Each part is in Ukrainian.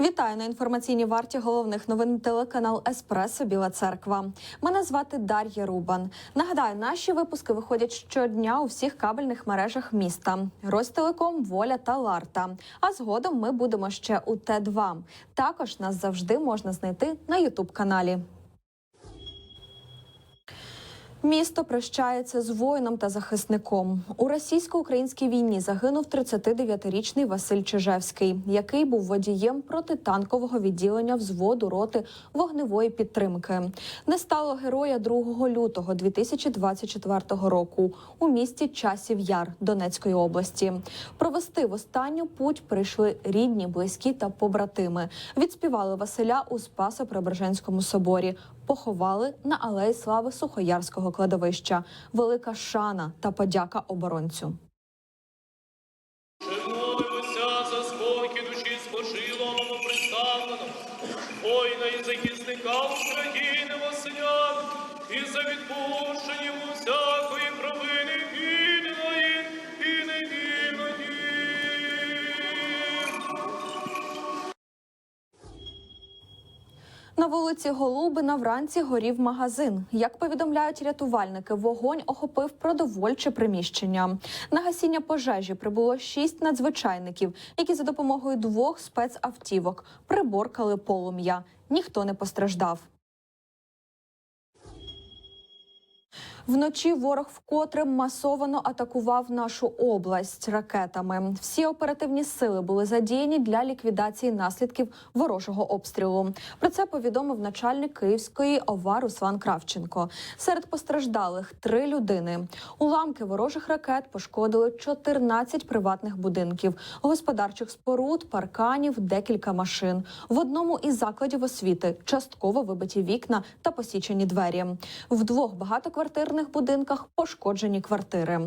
Вітаю на інформаційній варті головних новин телеканал Еспресо Біла Церква. Мене звати Дар'я Рубан. Нагадаю, наші випуски виходять щодня у всіх кабельних мережах міста: Ростелеком, Воля та Ларта. А згодом ми будемо ще у Т2. Також нас завжди можна знайти на Ютуб каналі. Місто прощається з воїном та захисником. У російсько-українській війні загинув 39-річний Василь Чижевський, який був водієм протитанкового відділення взводу роти вогневої підтримки. Не стало героя 2 лютого 2024 року у місті Часів Яр Донецької області. Провести в останню путь прийшли рідні, близькі та побратими. Відспівали Василя у Спасо-Преображенському соборі поховали на алеї слави Сухоярського кладовища. Велика шана та подяка оборонцю. Молимося за спокій душі спочилого представлено, Война і захисника України Василя, і за відпущення йому На вулиці Голубина вранці горів магазин. Як повідомляють рятувальники, вогонь охопив продовольче приміщення. На гасіння пожежі прибуло шість надзвичайників, які за допомогою двох спецавтівок приборкали полум'я. Ніхто не постраждав. Вночі ворог вкотре масовано атакував нашу область ракетами. Всі оперативні сили були задіяні для ліквідації наслідків ворожого обстрілу. Про це повідомив начальник Київської ОВА Руслан Кравченко. Серед постраждалих три людини. Уламки ворожих ракет пошкодили 14 приватних будинків, господарчих споруд, парканів, декілька машин. В одному із закладів освіти частково вибиті вікна та посічені двері. В двох багатоквартирних будинках пошкоджені квартири.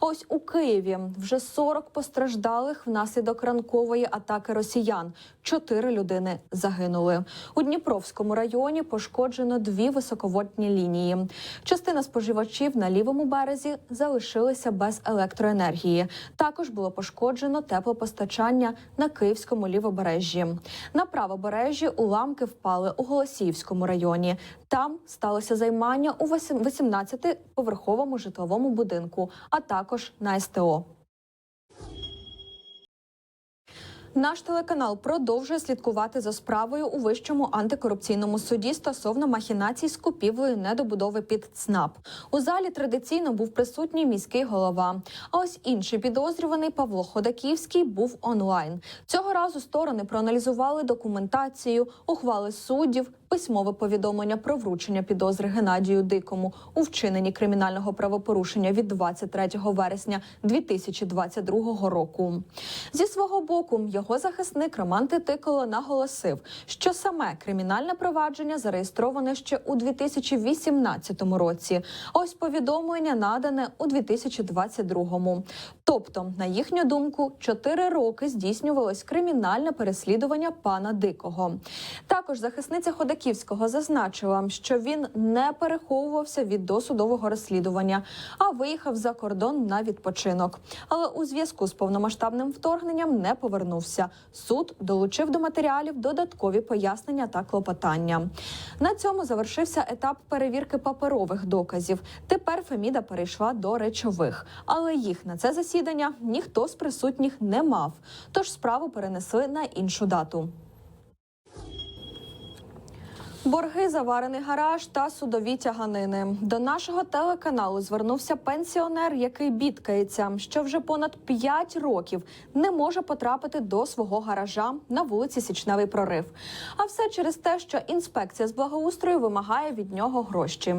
А ось у Києві вже 40 постраждалих внаслідок ранкової атаки росіян. Чотири людини загинули. У Дніпровському районі пошкоджено дві високовольтні лінії. Частина споживачів на лівому березі залишилися без електроенергії. Також було пошкоджено теплопостачання на Київському лівобережжі. На правобережжі уламки впали у Голосіївському районі. Там сталося займання у 18-поверховому житловому будинку, а також на СТО. Наш телеканал продовжує слідкувати за справою у вищому антикорупційному суді стосовно махінацій з купівлею недобудови під ЦНАП. У залі традиційно був присутній міський голова. А ось інший підозрюваний Павло Ходаківський був онлайн. Цього разу сторони проаналізували документацію, ухвали суддів, письмове повідомлення про вручення підозри Геннадію Дикому у вчиненні кримінального правопорушення від 23 вересня 2022 року. Зі свого боку, його захисник Роман Титиколо наголосив, що саме кримінальне провадження зареєстроване ще у 2018 році. А ось повідомлення надане у 2022. Тобто, на їхню думку, чотири роки здійснювалось кримінальне переслідування пана Дикого. Також захисниця Ходаківського зазначила, що він не переховувався від досудового розслідування, а виїхав за кордон на відпочинок. Але у зв'язку з повномасштабним вторгненням не повернувся. Суд долучив до матеріалів додаткові пояснення та клопотання. На цьому завершився етап перевірки паперових доказів. Тепер Феміда перейшла до речових, але їх на це засідання ніхто з присутніх не мав. Тож справу перенесли на іншу дату. Борги, заварений гараж та судові тяганини. До нашого телеканалу звернувся пенсіонер, який бідкається, що вже понад 5 років не може потрапити до свого гаража на вулиці Січневий прорив. А все через те, що інспекція з благоустрою вимагає від нього гроші.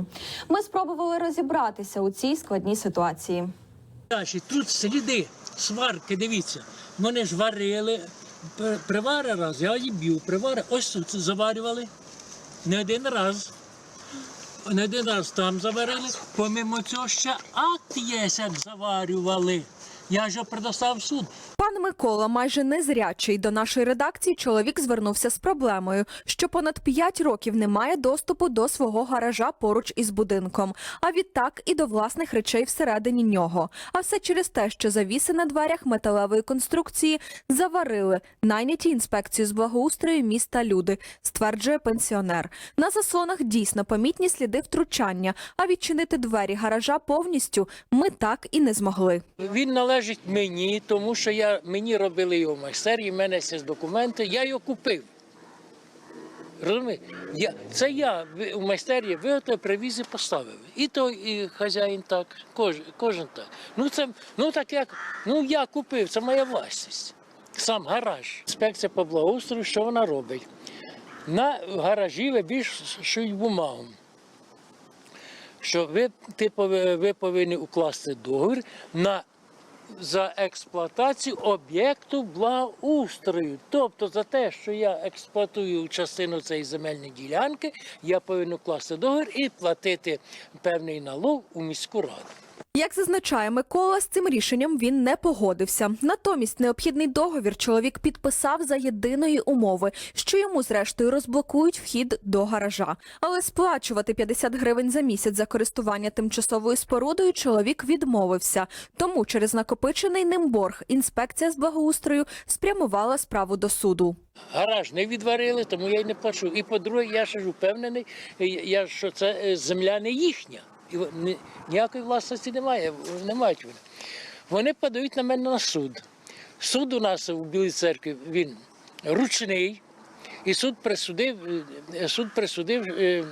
Ми спробували розібратися у цій складній ситуації. Тут сліди, сварки, дивіться. Вони ж варили, привари раз, я її б'ю, привари, ось тут заварювали. Не один раз. Не один раз там заварили. Помимо цього ще акт є, як заварювали. Я ж його предоставив в суд. Пан Микола, майже незрячий до нашої редакції, чоловік звернувся з проблемою, що понад 5 років не має доступу до свого гаража поруч із будинком, а відтак і до власних речей всередині нього. А все через те, що завіси на дверях металевої конструкції заварили найняті інспекцію з благоустрою міста люди, стверджує пенсіонер. На заслонах дійсно помітні сліди втручання, а відчинити двері гаража повністю ми так і не змогли. Він належить мені, тому що я, мені робили його в майстерні, в мене є документи, я його купив. Розумієте? Це я в майстерні виготовив, привіз і поставив. І той і хазяїн так, кожен, кожен так. Ну, це, ну так як, ну я купив, це моя власність. Сам гараж. Інспекція по благоустрою, що вона робить? На гаражі вибільшують бумагу що ви, ти, пови- ви повинні укласти договір на за експлуатацію об'єкту благоустрою. Тобто за те, що я експлуатую частину цієї земельної ділянки, я повинен укласти договір і платити певний налог у міську раду. Як зазначає Микола, з цим рішенням він не погодився. Натомість необхідний договір чоловік підписав за єдиної умови, що йому зрештою розблокують вхід до гаража. Але сплачувати 50 гривень за місяць за користування тимчасовою спорудою чоловік відмовився. Тому через накопичений ним борг інспекція з благоустрою спрямувала справу до суду. Гараж не відварили, тому я й не плачу. І по-друге, я ще ж впевнений, я, що це е, земля не їхня. І ніякої власності немає, не мають вони. Вони подають на мене на суд. Суд у нас у Білій церкві він ручний, і суд присудив, е, суд присудив, е,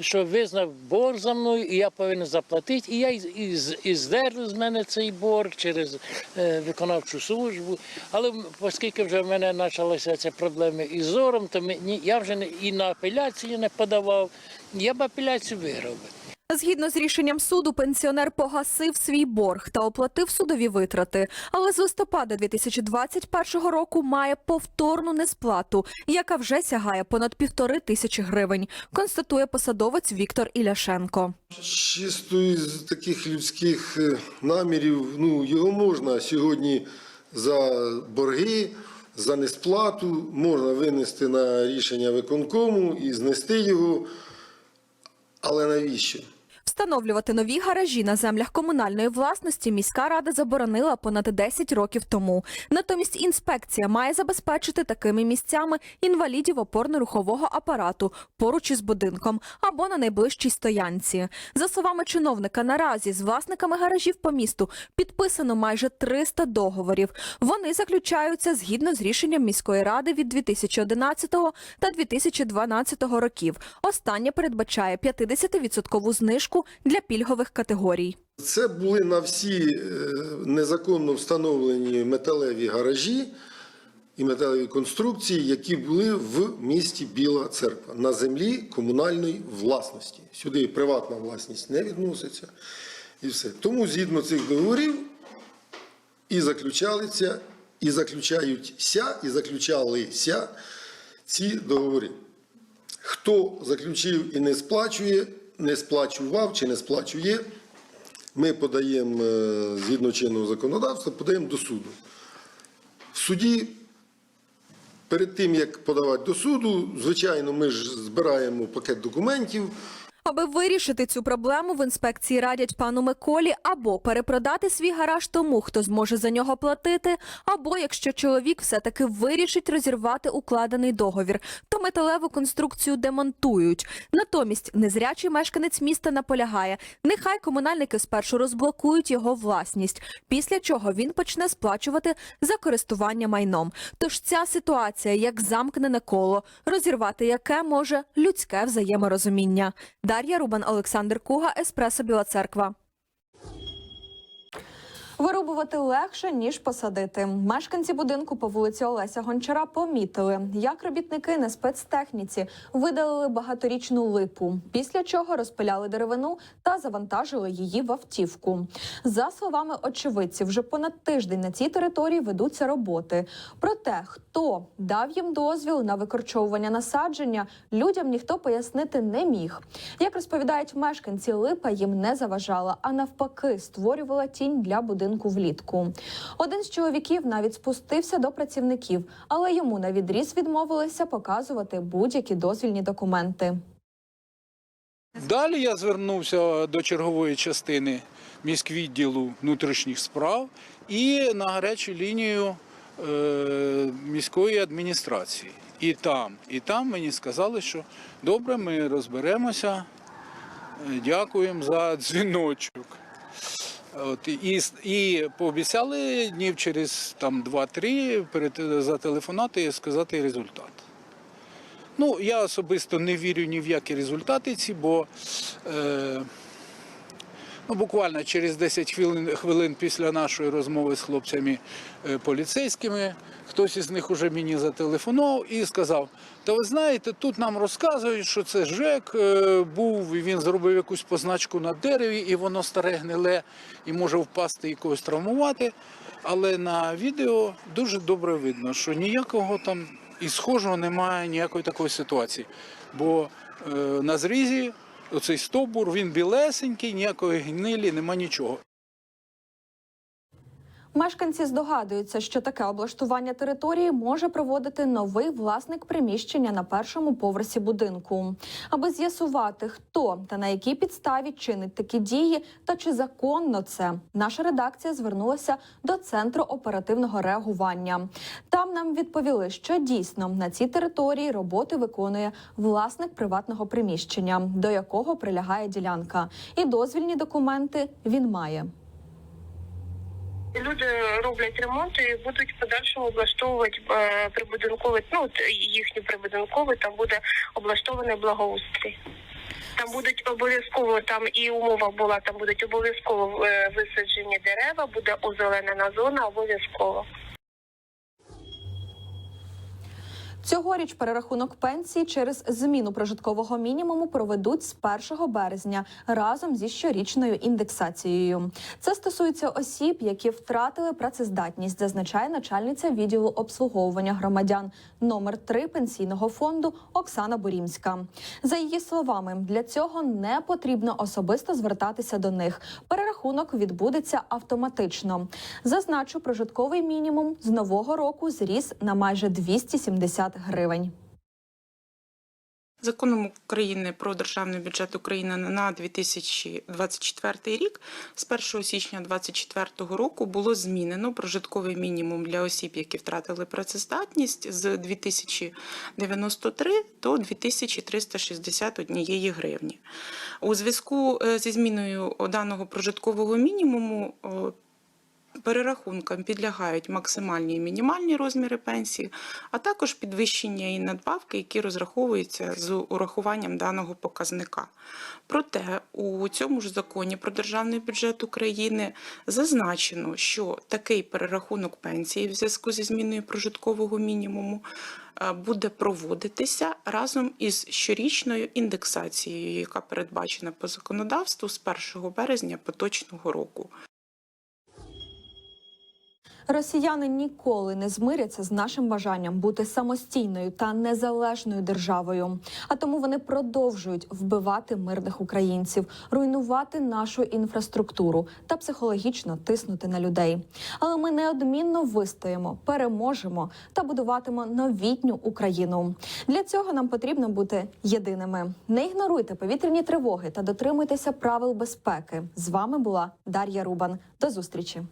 що визнав борг за мною, і я повинен заплатити. І я із, і здер з мене цей борг через е, виконавчу службу. Але оскільки вже в мене почалися ці проблеми із зором, то мені, я вже не, і на апеляцію не подавав, я б апеляцію виграв. Згідно з рішенням суду, пенсіонер погасив свій борг та оплатив судові витрати. Але з листопада 2021 року має повторну несплату, яка вже сягає понад півтори тисячі гривень. Констатує посадовець Віктор Іляшенко. Чисто із таких людських е, намірів, ну його можна сьогодні за борги, за несплату можна винести на рішення виконкому і знести його. Але навіщо? Встановлювати нові гаражі на землях комунальної власності міська рада заборонила понад 10 років тому. Натомість інспекція має забезпечити такими місцями інвалідів опорно-рухового апарату поруч із будинком або на найближчій стоянці. За словами чиновника, наразі з власниками гаражів по місту підписано майже 300 договорів. Вони заключаються згідно з рішенням міської ради від 2011 та 2012 років. Останнє передбачає 50% знижку для пільгових категорій. Це були на всі е, незаконно встановлені металеві гаражі і металеві конструкції, які були в місті Біла Церква на землі комунальної власності. Сюди приватна власність не відноситься. І все. Тому згідно цих договорів і заключалися, і заключаються, і заключалися ці договори. Хто заключив і не сплачує, не сплачував чи не сплачує, ми подаємо е, згідно чинного законодавства, подаємо до суду. В суді, перед тим як подавати до суду, звичайно, ми ж збираємо пакет документів. Аби вирішити цю проблему, в інспекції радять пану Миколі або перепродати свій гараж тому, хто зможе за нього платити, або якщо чоловік все-таки вирішить розірвати укладений договір, то металеву конструкцію демонтують. Натомість незрячий мешканець міста наполягає, нехай комунальники спершу розблокують його власність, після чого він почне сплачувати за користування майном. Тож ця ситуація як замкнене коло, розірвати яке може людське взаєморозуміння. Дар'я Рубан, Олександр Куга, Еспресо Біла Церква. Вирубувати легше ніж посадити. Мешканці будинку по вулиці Олеся Гончара помітили, як робітники на спецтехніці видалили багаторічну липу, після чого розпиляли деревину та завантажили її в автівку. За словами очевидців, вже понад тиждень на цій території ведуться роботи. Проте, хто дав їм дозвіл на викорчовування насадження, людям ніхто пояснити не міг. Як розповідають мешканці, липа їм не заважала, а навпаки, створювала тінь для будинку будинку влітку. Один з чоловіків навіть спустився до працівників, але йому на відріз відмовилися показувати будь-які дозвільні документи. Далі я звернувся до чергової частини міськвідділу внутрішніх справ і на гарячу лінію е, міської адміністрації. І там, і там мені сказали, що добре, ми розберемося. Е, Дякуємо за дзвіночок. От, і, і пообіцяли днів через там, 2-3 зателефонати і сказати результат. Ну, я особисто не вірю ні в які результати ці, бо е, ну, буквально через 10 хвилин, хвилин після нашої розмови з хлопцями е, поліцейськими, хтось із них уже мені зателефонував і сказав: Та ви знаєте, тут нам розказують, що це ЖЕК е, був, і він зробив якусь позначку на дереві, і воно старе гниле і може впасти і когось травмувати. Але на відео дуже добре видно, що ніякого там і схожого немає ніякої такої ситуації. Бо е, на зрізі оцей стовбур, він білесенький, ніякої гнилі, нема нічого. Мешканці здогадуються, що таке облаштування території може проводити новий власник приміщення на першому поверсі будинку. Аби з'ясувати, хто та на якій підставі чинить такі дії, та чи законно це, наша редакція звернулася до центру оперативного реагування. Там нам відповіли, що дійсно на цій території роботи виконує власник приватного приміщення, до якого прилягає ділянка, і дозвільні документи він має. Люди роблять ремонт і будуть подальшому облаштовувати е, прибудинковий, ну їхні прибудинкове, там буде облаштований благоустрій. Там будуть обов'язково там і умова була, там будуть обов'язково е, висаджені дерева, буде озеленена зона обов'язково. Цьогоріч перерахунок пенсії через зміну прожиткового мінімуму проведуть з 1 березня разом зі щорічною індексацією. Це стосується осіб, які втратили працездатність, зазначає начальниця відділу обслуговування громадян номер 3 пенсійного фонду Оксана Борімська. За її словами, для цього не потрібно особисто звертатися до них. Перерахунок відбудеться автоматично. Зазначу, прожитковий мінімум з нового року зріс на майже 270 гривень. Законом України про державний бюджет України на 2024 рік з 1 січня 2024 року було змінено прожитковий мінімум для осіб, які втратили працездатність з 2093 до 2361 гривні. У зв'язку е, зі зміною даного прожиткового мінімуму Перерахункам підлягають максимальні і мінімальні розміри пенсії, а також підвищення і надбавки, які розраховуються з урахуванням даного показника. Проте у цьому ж законі про державний бюджет України зазначено, що такий перерахунок пенсії в зв'язку зі зміною прожиткового мінімуму е, буде проводитися разом із щорічною індексацією, яка передбачена по законодавству з 1 березня поточного року. Росіяни ніколи не змиряться з нашим бажанням бути самостійною та незалежною державою. А тому вони продовжують вбивати мирних українців, руйнувати нашу інфраструктуру та психологічно тиснути на людей. Але ми неодмінно вистоїмо, переможемо та будуватимо новітню Україну. Для цього нам потрібно бути єдиними. Не ігноруйте повітряні тривоги та дотримуйтеся правил безпеки. З вами була Дар'я Рубан. До зустрічі.